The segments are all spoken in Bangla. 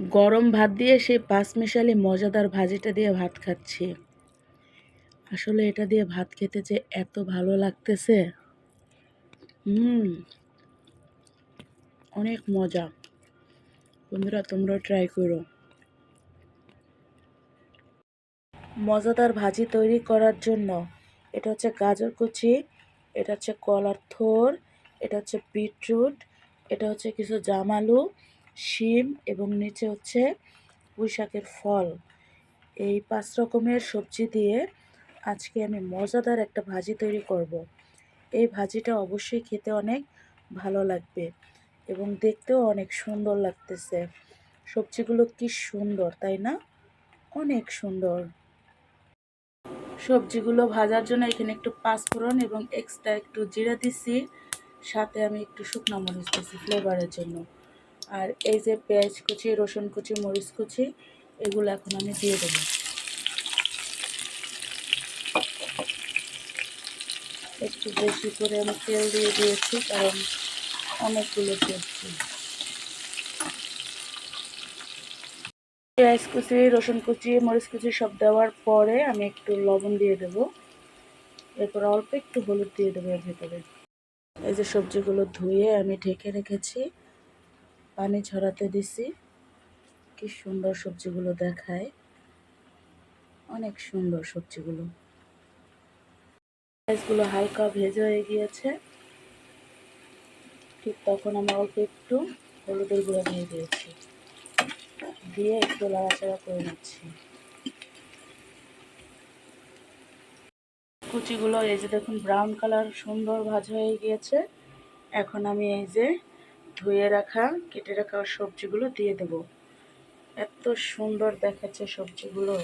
গরম ভাত দিয়ে সেই পাঁচমিশালি মজাদার ভাজিটা দিয়ে ভাত খাচ্ছি। আসলে এটা দিয়ে ভাত খেতে যে এত ভালো লাগতেছে? হুম। অনেক মজা। বন্ধুরা তোমরা ট্রাই করো। মজাদার ভাজি তৈরি করার জন্য এটা হচ্ছে গাজর কুচি, এটা হচ্ছে কলার থোর, এটা হচ্ছে বিটরুট, এটা হচ্ছে কিছু জামালু শিম এবং নিচে হচ্ছে পুঁই শাকের ফল। এই পাঁচ রকমের সবজি দিয়ে আজকে আমি মজাদার একটা ভাজি তৈরি করব। এই ভাজিটা অবশ্যই খেতে অনেক ভালো লাগবে এবং দেখতেও অনেক সুন্দর লাগতেছে। সবজিগুলো কি সুন্দর, তাই না? অনেক সুন্দর। সবজিগুলো ভাজার জন্য এখানে একটু পাঁচফোড়ন এবং এক্সট্রা একটু জিরা দিছি, সাথে আমি একটু শুকনো মরিচ দিছি ফ্লেভারের জন্য। আর এই যে পেঁয়াজ কুচি, রসুন কুচি, মরিচ কুচি, এগুলো এখন আমি দিয়ে দেবো। একটু বেশি করে আমি তেল দিয়ে দিয়েছি, কারণ অনেকগুলো দিয়েছি পেঁয়াজ কুচি, রসুন কুচি, মরিচ কুচি সব দেওয়ার পরে আমি একটু লবণ দিয়ে দেবো। এরপর অল্প একটু হলুদ দিয়ে দেবো এর ভেতরে। এই যে সবজিগুলো ধুয়ে আমি ঢেকে রেখেছি। পানি ছড়াতে দিছি। কি সুন্দর সবজিগুলো দেখায়। অনেক সুন্দর সবজিগুলো। পেঁয়াজগুলো হালকা ভেজে হয়ে গিয়েছে। ঠিক তখন আমি অল্প একটু হলুদের গুঁড়ো দিয়ে দিয়েছি। দিয়ে একটু লাড়াচাড়া করে নিচ্ছি। কুচিগুলো এই যে দেখুন ব্রাউন কালার সুন্দর ভাজা হয়ে গিয়েছে। এখন আমি এই যে ধুয়ে রাখা, কেটে রাখা সবজিগুলো দিয়ে দেব। এত সুন্দর দেখাচ্ছে সবজিগুলো।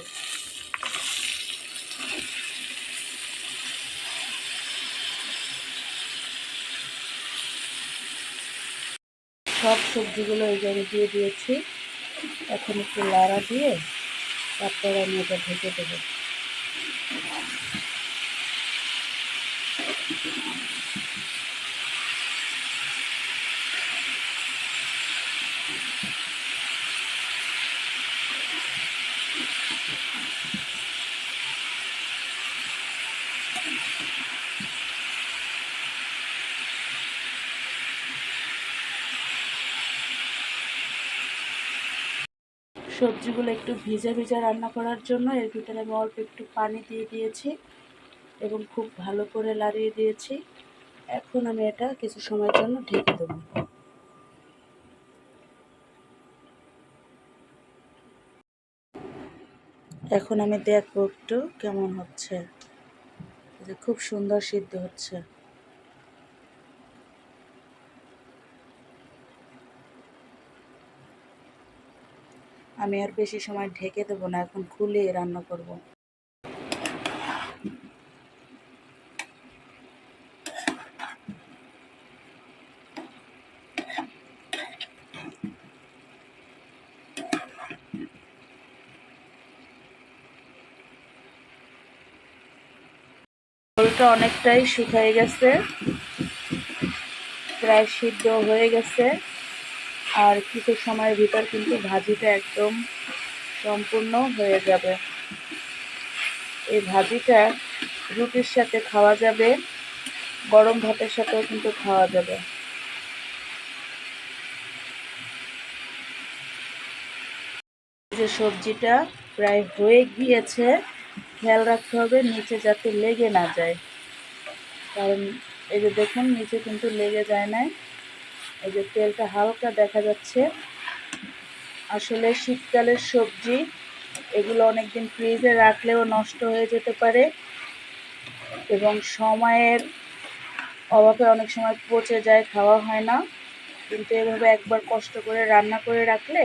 সব সবজিগুলো এই জায়গায় দিয়ে দিয়েছি। এখন একটু লাড়া দিয়ে তারপর আমি এটা ঢেকে দেবো। সবজিগুলো একটু ভিজা ভিজা রান্না করার জন্য এর ভিতরে আমি অল্প একটু পানি দিয়ে দিয়েছি এবং খুব ভালো করে লাড়িয়ে দিয়েছি। এখন আমি এটা কিছু সময়ের জন্য ঢেকে দেবো। এখন আমি দেখব একটু কেমন হচ্ছে। খুব সুন্দর সিদ্ধ হচ্ছে আমি আর বেশি সময় ঢেকে দেবো না, এখন খুলে রান্না করব। ঝোলটা অনেকটাই শুকাই গেছে। প্রায় সিদ্ধ হয়ে গেছে। আর কিছু সময়ের ভিতর কিন্তু ভাজিটা একদম সম্পূর্ণ হয়ে যাবে। এই ভাজিটা রুটির সাথে খাওয়া যাবে, গরম ভাতের সাথেও কিন্তু খাওয়া যাবে। যে সবজিটা প্রায় হয়ে গিয়েছে, খেয়াল রাখতে হবে, নিচে যাতে লেগে না যায়। কারণ এই যে দেখুন, নিচে কিন্তু লেগে যায় নাই। এই যে তেলটা হালকা দেখা যাচ্ছে। আসলে শীতকালের সবজি, এগুলো অনেকদিন ফ্রিজে রাখলেও নষ্ট হয়ে যেতে পারে এবং সময়ের অভাবে অনেক সময় পচে যায়, খাওয়া হয় না। কিন্তু এভাবে একবার কষ্ট করে রান্না করে রাখলে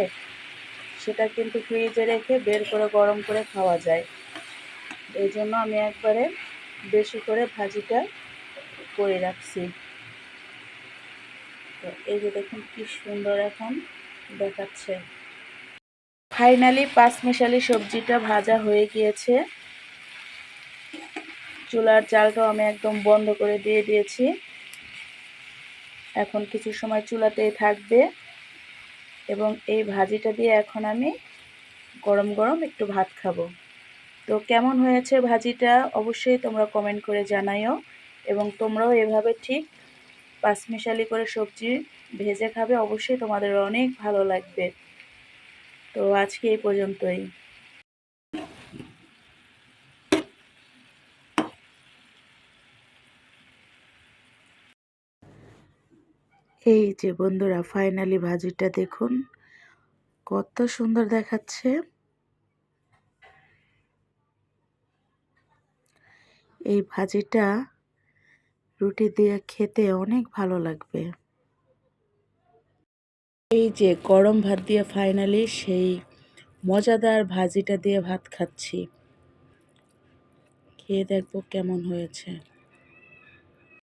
সেটা কিন্তু ফ্রিজে রেখে বের করে গরম করে খাওয়া যায়। এই জন্য আমি একবারে বেশি করে ভাজিটা করে রাখছি। তো এই যে দেখুন কি সুন্দর এখন দেখাচ্ছে। ফাইনালি পাঁচ পাঁচমিশালি সবজিটা ভাজা হয়ে গিয়েছে। চুলার চালটাও আমি একদম বন্ধ করে দিয়ে দিয়েছি। এখন কিছু সময় চুলাতেই থাকবে। এবং এই ভাজিটা দিয়ে এখন আমি গরম গরম একটু ভাত খাব। তো কেমন হয়েছে ভাজিটা? অবশ্যই তোমরা কমেন্ট করে জানাইও এবং তোমরাও এভাবে ঠিক পাঁচমিশালি করে সবজি ভেজে খাবে, অবশ্যই তোমাদের অনেক ভালো লাগবে। তো আজকে এই পর্যন্তই। এই যে বন্ধুরা ফাইনালি ভাজিটা দেখুন, কত সুন্দর দেখাচ্ছে। এই ভাজিটা রুটি দিয়ে খেতে অনেক ভালো লাগবে। এই যে গরম ভাত দিয়ে ফাইনালি সেই মজাদার ভাজিটা দিয়ে ভাত খাচ্ছি। খেয়ে দেখব কেমন হয়েছে।